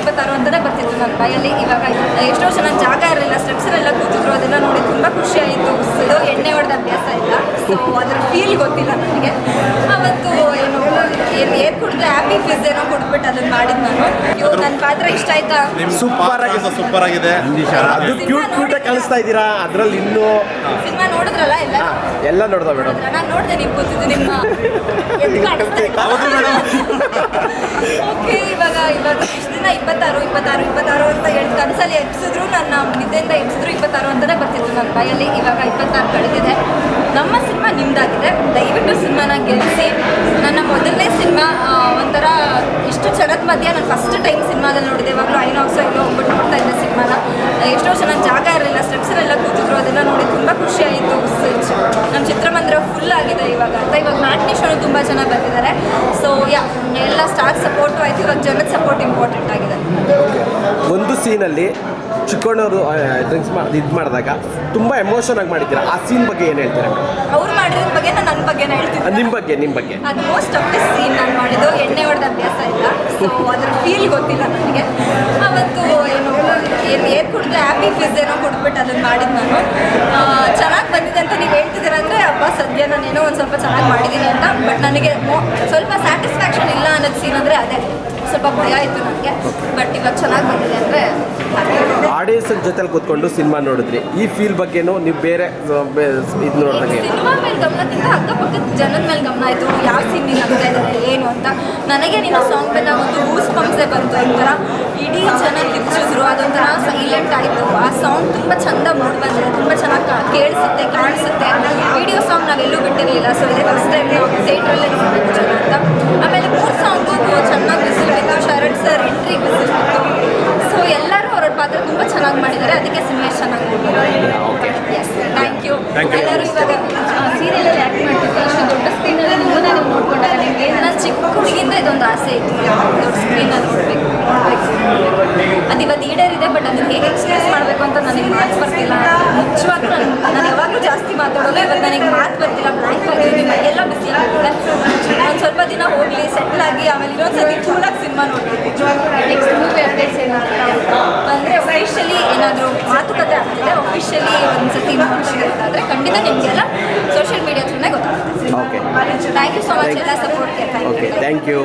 ಇಪ್ಪತ್ತಾರು ಅಂತಲೇ ಬರ್ತಿತ್ತು ನನ್ನ ಬಾಯಲ್ಲಿ. ಇವಾಗ ಎಷ್ಟೋ ಜನ ಜಾಗ ಇರಲಿಲ್ಲ ಸ್ಟೆಪ್ಸಲ್ಲೆಲ್ಲ ಕೂತಿದ್ರು. ಅದನ್ನ ನೋಡಿ ತುಂಬ ಖುಷಿ ಆಯಿತು ಇದು ಎಣ್ಣೆ ಹೊಡೆದ ಅಭ್ಯಾಸ ಇಲ್ಲ. ಸೊ ಅದ್ರ ಫೀಲ್ ಗೊತ್ತಿಲ್ಲ ನನಗೆ. ಅವತ್ತು ಏನು ಏನು ಏರ್ ಕುಡಿದ್ರೆ ಹ್ಯಾಪಿ ಫೀಸ್ ಏನೋ ಕೊಟ್ಬಿಟ್ಟು ಅದನ್ನ ಮಾಡಿದ್ ನಾನು. ಇವಾಗ ನನ್ನ ಪಾತ್ರ ಇಷ್ಟ ಆಯ್ತಾ? ಸೂಪರ್ ಆಗಿದೆ. ಸೂಪರ್ ಆಗಿದೆ. ಅದು ಕ್ಯೂಟ್ ಕ್ಯೂಟ್ ಕಾಣಿಸ್ತಾ ಇದ್ದೀರಾ? ಅದ್ರಲ್ಲಿ ಇನ್ನೂ ಸಿನಿಮಾ ನೋಡಿದ್ರಲ್ಲ ಎಲ್ಲ? ಎಲ್ಲ ನೋಡ್ದ ಮೇಡಮ್. ನಾನು ನೋಡಿದೆ ನೀವು ಕೂತಿದ್ದು ನಿಮ್ಮ ಓಕೆ ಇವಾಗ ಇವಾಗ ದಿನ ಇಪ್ಪತ್ತಾರು ಇಪ್ಪತ್ತಾರು ಇಪ್ಪತ್ತಾರು ಅಂತ ಹೇಳಿ ಕನಸಲ್ಲಿ ಎಬ್ಸಿದ್ರು, ನನ್ನ ನಿದ್ದೆಯಿಂದ ಎಬ್ಸಿದ್ರು ಇಪ್ಪತ್ತಾರು ಅಂತಲೇ ಬರ್ತಿತ್ತು ನನ್ನ ಬಾಯಲ್ಲಿ. ಇವಾಗ ಇಪ್ಪತ್ತಾರು ಕಳೆದಿದೆ. ನಮ್ಮ ಸಿನಿಮಾ ನಿಮ್ದಾಗಿದೆ. ದಯವಿಟ್ಟು ಸಿನಿಮಾನ ಗೆಲ್ಲಿಸಿ. ನನ್ನ ಮೊದಲನೇ ಸಿನಿಮಾ ಒಂಥರ ಇಷ್ಟು ಜನದ ಮಧ್ಯ ನಾನು ಫಸ್ಟ್ ಟೈಮ್ ಸಿನಿಮಾದಲ್ಲಿ ನೋಡಿದೆ. ಇವಾಗಲೂ ಐನಾಕ್ಸ್ ಎಲ್ಲೋ ಹೋಗ್ಬಿಟ್ಟು ನೋಡ್ತಾ ಇದ್ದೆ ಸಿನಿಮಾನ. ಎಷ್ಟೋ ಜನ ಜಾಗ ಇರಲಿಲ್ಲ ಸ್ಟೆಪ್ಸನ್ನೆಲ್ಲ ಕೂತಿದ್ರು. ಅದೆಲ್ಲ ನೋಡಿ ತುಂಬ ಖುಷಿ ಆಯಿತು. ನಮ್ಮ ಚಿತ್ರಮಂದಿರ ಫುಲ್ ಆಗಿದೆ ಇವಾಗ ಅಂತ. ಇವಾಗ ಮ್ಯಾಟ್ನಿ ಶೋನು ತುಂಬ ಜನ ಬಂದಿದ್ದಾರೆ. ಸೊ ಯಾ ಎಲ್ಲ ಸ್ಟಾರ್ ಸಪೋರ್ಟು ಆಯ್ತು. ಇವಾಗ ಜನದ ಸಪೋರ್ಟ್ ಇಂಪಾರ್ಟೆಂಟ್ ಒಂದು ಸೀನಲ್ಲಿ ಚಿಕ್ಕಣ್ಣವರು ಡ್ರಿಂಕ್ಸ್ ಮಾಡಿ ಇದು ಮಾಡಿದಾಗ ತುಂಬ ಎಮೋಷನ್ ಆಗಿ ಮಾಡಿದ್ದೀರಾ? ಆ ಸೀನ್ ಬಗ್ಗೆ ಏನು ಹೇಳ್ತೀರಾ? ಅವ್ರು ಮಾಡಿರೋದ್ರ ಬಗ್ಗೆ ನಾನು ನನ್ನ ಬಗ್ಗೆ ಹೇಳ್ತೀನಿ ನಿಮ್ಮ ಬಗ್ಗೆ ನಿಮ್ಮ ಬಗ್ಗೆ. ಅದು ಮೋಸ್ಟ್ ಆಫ್ ದಿ ಸೀನ್ ನಾನು ಮಾಡಿದ್ದು. ಎಣ್ಣೆ ಹೊಡೆದ ಅಭ್ಯಾಸ ಇಲ್ಲ. ಸೊ ಅದ್ರ ಫೀಲ್ ಗೊತ್ತಿಲ್ಲ ನನಗೆ. ಅವತ್ತು ಏನು ಏನು ಏನು ಕುಡಿದ್ರೆ ಹ್ಯಾಪಿ ಫೀಸ್ ಏನೋ ಕೊಟ್ಬಿಟ್ಟು ಅದನ್ನು ಮಾಡಿದ್ದು ನಾನು. ಸ್ವಲ್ಪ ಸ್ಯಾಟಿಸ್ಫ್ಯಾಕ್ಷನ್ ಇಲ್ಲ ಅನ್ನೋದು ಸೀನ್ ಅಂದರೆ ಅದೇ. ಸ್ವಲ್ಪ ಭಯ ಇತ್ತು ನನಗೆ ಬಟ್ ಇವಾಗ ಚೆನ್ನಾಗಿ ಬಂದಿದೆ ಅಂದರೆ ಆಡಿಯನ್ಸ್ ಜೊತೆಲಿ ಕೂತ್ಕೊಂಡು ಸಿನಿಮಾ ನೋಡಿದ್ರಿ. ಈ ಫೀಲ್ ಬಗ್ಗೆನೂ ನೀವು ಬೇರೆ ಇದು ನೋಡಿದಾಗ ಸಿನಿಮಾ ಮೇಲೆ ಗಮನಕ್ಕಿಂತ ಅಕ್ಕಪಕ್ಕದ ಜನದ ಮೇಲೆ ಗಮನ ಆಯಿತು. ಯಾವ ಸೀನ್ ನೀನು ಆಗ್ತಾ ಇದ್ದಾರೆ ಏನು ಅಂತ. ನನಗೆ ನಿನ್ನ ಸಾಂಗ್ ಮೇಲೆ ಒಂದು ಗೂಸ್ ಪಂಪ್ಸೇ ಬಂತು. ಒಂಥರ ಇಡೀ ಜನ ಕಿರ್ಚಿದ್ರು ಅದೊಂಥರ ಸೈಲೆಂಟ್ ಆಯಿತು. ಆ ಸಾಂಗ್ ತುಂಬ ಚಂದ ಮೂಡ್ ಬಂದಿದೆ. ತುಂಬ ಚೆನ್ನಾಗಿ ಕೇಳಿಸುತ್ತೆ ಕಾಣಿಸುತ್ತೆ. ನಾವೆಲ್ಲೂ ಬಿಟ್ಟಿರಲಿಲ್ಲ ಸೊ ಇದೇ ಫಸ್ಟ್ ಟೈಮ್ ನಾವು ಥಿಯೇಟ್ರಲ್ಲೇ ನೋಡಬೇಕು ಜನ ಅಂತ. ಆಮೇಲೆ ಮೂರು ಸಾಂಗು ಚೆನ್ನಾಗಿ ಬಿಸಿಲು ಬಿತ್ತು. ಶರಣ್ ಸರ್ ಎಂಟ್ರಿ ಬಿತ್ತು. ಸೊ ಎಲ್ಲರೂ ಅವ್ರ ಪಾತ್ರ ತುಂಬ ಚೆನ್ನಾಗಿ ಮಾಡಿದ್ದಾರೆ. ಅದಕ್ಕೆ ಸಿನಿಮಾ ಚೆನ್ನಾಗಿ ಎಸ್ ಥ್ಯಾಂಕ್ ಯು ಎಲ್ಲರೂ ಇವಾಗ ಸೀರಿಯಲಲ್ಲಿ ಆ್ಯಕ್ಟ್ ಮಾಡ್ತಿದ್ದೆ ಅಷ್ಟು ದೊಡ್ಡ ಸ್ಕ್ರೀನಲ್ಲಿ ನಿಮ್ಮನ್ನ ನೀವು ನೋಡ್ಕೊಂಡಾಗ ನಿಮಗೆ ನನ್ನ ಚಿಕ್ಕ ಹುಡುಗಿಂದ ಇದೊಂದು ಆಸೆ ಇತ್ತು. ದೊಡ್ಡ ಸ್ಕ್ರೀನಲ್ಲಿ ನೋಡಬೇಕು ಅದು ಇವತ್ತು ಈಡೇರಿದೆ ಬಟ್ ಅದನ್ನ ಹೇಗೆ ಮಾಡಬೇಕು ಅಂತ ನನಗೆ ಮಾತು ಬರ್ತಿಲ್ಲ. ಮುಖ್ಯವಾಗಿ ನಾನು ಯಾವಾಗಲೂ ಜಾಸ್ತಿ ಮಾತಾಡೋಲ್ಲ ಇವತ್ತು ನನಗೆ ಮಾತು ಬರ್ತಿಲ್ಲ ಬ್ಲ್ಯಾಂಕ್ ಆಗಿ ಎಲ್ಲ ಬಿಸಿ ಆಗ್ತಿದೆ. ಒಂದು ಸ್ವಲ್ಪ ದಿನ ಹೋಗಲಿ ಸೆಟ್ಲ್ ಆಗಿ, ಆಮೇಲೆ ಇನ್ನೊಂದ್ಸತಿ ಚೂಲಾಗಿ ಸಿನಿಮಾ ನೋಡ್ತೀನಿ. ನೆಕ್ಸ್ಟ್ ಮೂವಿ ಅಪ್ಡೇಟ್ಸ್ ಏನಾದ್ರು ಅಂದರೆ ಅಫಿಷಿಯಲಿ ಏನಾದರೂ ಮಾತುಕತೆ ಆಗ್ತಿದೆ ಅಫಿಷಿಯಲಿ ಒಂದು ಸತಿ ಮಾತಾಡೋದಾದರೆ ಖಂಡಿತ ನಿಮಗೆಲ್ಲ ಸೋಷಿಯಲ್ ಮೀಡಿಯಾ ಥ್ರೂನೇ ಗೊತ್ತಾಗುತ್ತೆ okay thank you so much ಎಲ್ಲ ಸಪೋರ್ಟ್ಗೆ thank okay you thank you